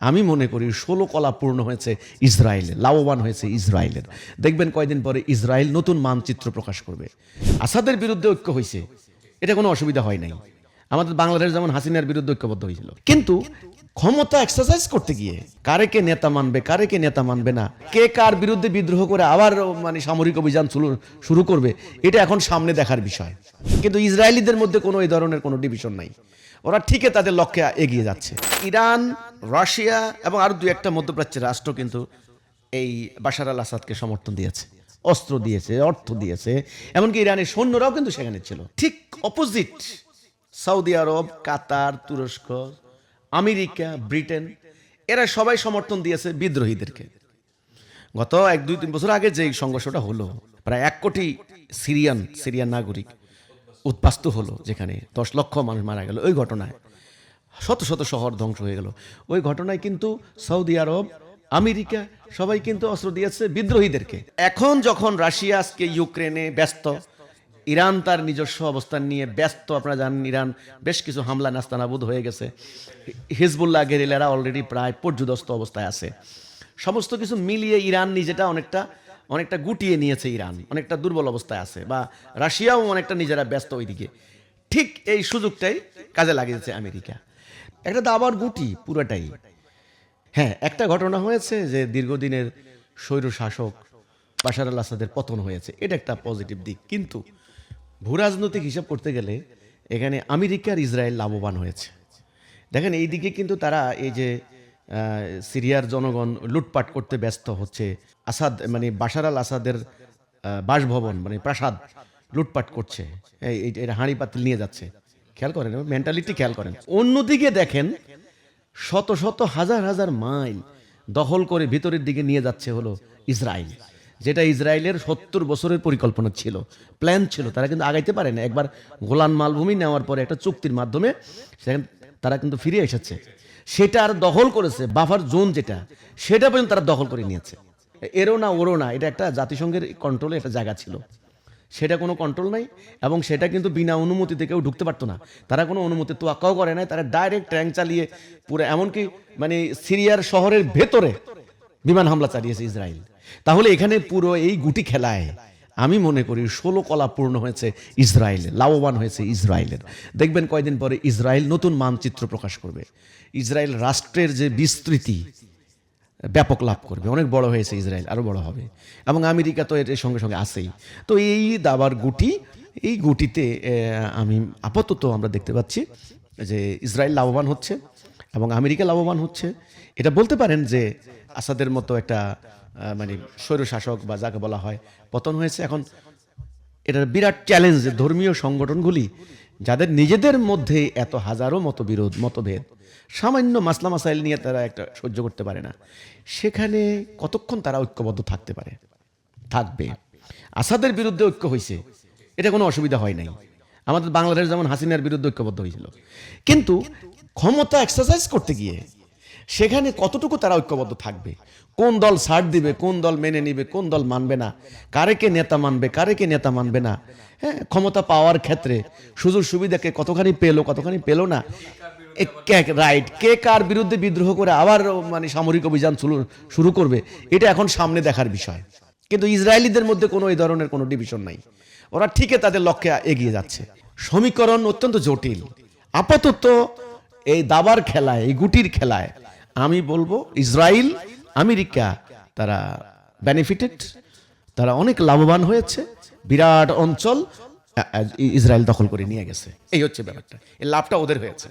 আমি মনে করি ষোলো কলা পূর্ণ হয়েছে ইসরায়েলের, লাভবান হয়েছে ইসরায়েলের। দেখবেন কয়দিন পরে ইসরায়েল নতুন মানচিত্র প্রকাশ করবে। আসাদের বিরুদ্ধে ঐক্য হয়েছে, এটা কোনো অসুবিধা হয় নাই। আমাদের বাংলাদেশ যেমন হাসিনার বিরুদ্ধে ঐক্যবদ্ধ হয়েছিল। কিন্তু ক্ষমতা এক্সারসাইজ করতে গিয়ে কারে কে নেতা মানবে, কারে কে নেতা মানবে না, কে কার বিরুদ্ধে বিদ্রোহ করে আবার মানে সামরিক অভিযান শুরু- শুরু করবে, এটা এখন সামনে দেখার বিষয়। কিন্তু ইসরায়েলিদের মধ্যে কোনো এই ধরনের কোনো ডিভিশন নাই। ওরা ঠিকই তাদের লক্ষ্যে এগিয়ে যাচ্ছে। ইরান, রাশিয়া এবং আরও দু একটা মধ্যপ্রাচ্যের রাষ্ট্র কিন্তু এই বাশার আল আসাদকে সমর্থন দিয়েছে, অস্ত্র দিয়েছে, অর্থ দিয়েছে। এমনকি ইরানের সৈন্যরাও কিন্তু সেখানে ছিল। ঠিক অপোজিট সৌদি আরব, কাতার, তুরস্ক, আমেরিকা, ব্রিটেন, এরা সবাই সমর্থন দিয়েছে বিদ্রোহীদেরকে। গত এক দুই তিন বছর আগে যে সংঘর্ষটা হলো, প্রায় এক কোটি সিরিয়ান সিরিয়ান নাগরিক উদ্বাস্তু হলো যেখানে দশ লক্ষ মানুষ মারা গেল। ওই ঘটনায় শত শত শহর ধ্বংস হয়ে গেল। ওই ঘটনায় কিন্তু সৌদি আরব, আমেরিকা সবাই কিন্তু অস্ত্র দিয়েছে বিদ্রোহীদেরকে। এখন যখন রাশিয়া আজকে ইউক্রেনে ব্যস্ত, ইরান তার নিজস্ব অবস্থান নিয়ে ব্যস্ত, আপনারা জানেন ইরান বেশ কিছু হামলা নাস্তানাবুদ হয়ে গেছে। হিজবুল্লাহ গেরিলারা অলরেডি প্রায় পর্যুদস্ত অবস্থায় আছে। সমস্ত কিছু মিলিয়ে ইরান নিজেটা অনেকটা অনেকটা গুটিয়ে নিয়েছে ইরান, অনেকটা দুর্বল অবস্থায় আছে, বা রাশিয়াও অনেকটা নিজেরা ব্যস্ত ওইদিকে। ঠিক এই সুযোগটাই কাজে লাগিয়েছে আমেরিকা। একটা দাবার গুটি পুরোটাই। হ্যাঁ একটা ঘটনা হয়েছে যে দীর্ঘদিনের স্বৈর শাসক বাশার আল আসাদের পতন হয়েছে। এটা একটা পজিটিভ দিক। কিন্তু ভূরাজনৈতিক হিসাব করতে গেলে এখানে আমেরিকার ইসরায়েল লাভবান হয়েছে। দেখেন এই দিকে কিন্তু তারা এই যে সিরিয়ার জনগণ লুটপাট করতে ব্যস্ত হচ্ছে আসাদ মানে বাশার আল আসাদের বাসভবন মানে প্রাসাদ লুটপাট করছে। এটা হাঁড়ি পাতিল নিয়ে যাচ্ছে। খেয়াল করেন মেন্টালিটি খেয়াল করেন। অন্যদিকে দেখেন, শত শত হাজার হাজার মাইল দখল করে ভিতরের দিকে নিয়ে যাচ্ছে হলো ইসরায়েল যেটা ইসরায়েলের সত্তর বছরের পরিকল্পনা ছিল প্ল্যান ছিল। তারা কিন্তু আগাইতে পারে না। একবার গোলান মালভূমি নেওয়ার পরে একটা চুক্তির মাধ্যমে সেখানে তারা কিন্তু ফিরে এসেছে। সেটা আর দখল করেছে বাফার জোন যেটা, সেটা পর্যন্ত তারা দখল করে নিয়েছে। এরও না, ওরও না, এটা একটা জাতিসংঘের কন্ট্রোলে একটা জায়গা ছিল। সেটা কোনো কন্ট্রোল নাই, এবং সেটা কিন্তু বিনা অনুমতিতে কেউ ঢুকতে পারতো না। তারা কোনো অনুমতি তোয়াক্কাও করে নাই, তারা ডাইরেক্ট ট্যাঙ্ক চালিয়ে পুরো, এমনকি মানে সিরিয়ার শহরের ভেতরে বিমান হামলা চালিয়েছে ইসরায়েল। তাহলে এখানে পুরো এই গুটি খেলায় আমি মনে করি ষোলো কলা পূর্ণ হয়েছে ইসরায়েলের লাভবান হয়েছে ইসরায়েলের। দেখবেন কয়দিন পরে ইসরায়েল নতুন মানচিত্র প্রকাশ করবে। ইসরায়েল রাষ্ট্রের যে বিস্তৃতি ব্যাপক লাভ করবে। অনেক বড় হয়েছে ইসরায়েল আরও বড় হবে। এবং আমেরিকা তো এর সঙ্গে সঙ্গে আসেই তো এই দাবার গুটি, এই গুটিতে আমি আপাতত আমরা দেখতে পাচ্ছি যে ইসরায়েল লাভবান হচ্ছে এবং আমেরিকা লাভবান হচ্ছে। এটা বলতে পারেন যে আসাদের মতো একটা মানে স্বৈরশাসক বা যাকে বলা হয়, পতন হয়েছে। এখন এটার বিরাট চ্যালেঞ্জ ধর্মীয় সংগঠনগুলি যাদের নিজেদের মধ্যে এত হাজারো মতবিরোধ, মতভেদ, সামান্য মাসলা মাসাইল নিয়ে তারা একটা সহ্য করতে পারে না। সেখানে কতক্ষণ তারা ঐক্যবদ্ধ থাকতে পারে? থাকবে। আসাদের বিরুদ্ধে ঐক্য হয়েছে এটা কোনো অসুবিধা হয় নাই। আমাদের বাংলাদেশ যেমন হাসিনার বিরুদ্ধে ঐক্যবদ্ধ হয়েছিল কিন্তু ক্ষমতা এক্সারসাইজ করতে গিয়ে সেখানে কতটুকু তারা ঐক্যবদ্ধ থাকবে? কোন দল ছাড় দিবে, কোন দল মেনে নিবে, কোন দল মানবে না? কারে কে নেতা মানবে, কারে কে নেতা মানবে না? হ্যাঁ ক্ষমতা পাওয়ার ক্ষেত্রে সুযোগ সুবিধাকে কতখানি পেল কতখানি পেল না? রাইট, কে কার বিরুদ্ধে বিদ্রোহ করে আবার মানে সামরিক অভিযান শুরু করবে, এটা এখন সামনে দেখার বিষয়। কিন্তু ইসরায়েলিদের মধ্যে কোনো এই ধরনের কোনো ডিভিশন নাই। ওরা ঠিকই তাদের লক্ষ্যে এগিয়ে যাচ্ছে। সমীকরণ অত্যন্ত জটিল। আপাতত এই দাবার খেলায়, এই গুটির খেলায় আমি বলব ইসরায়েল আমেরিকা, তারা বেনিফিটেড তারা অনেক লাভবান হয়েছে। বিরাট অঞ্চল ইসরায়েল দখল করে নিয়ে গেছে। এই হচ্ছে ব্যাপারটা। এই লাভটা ওদের হয়েছে।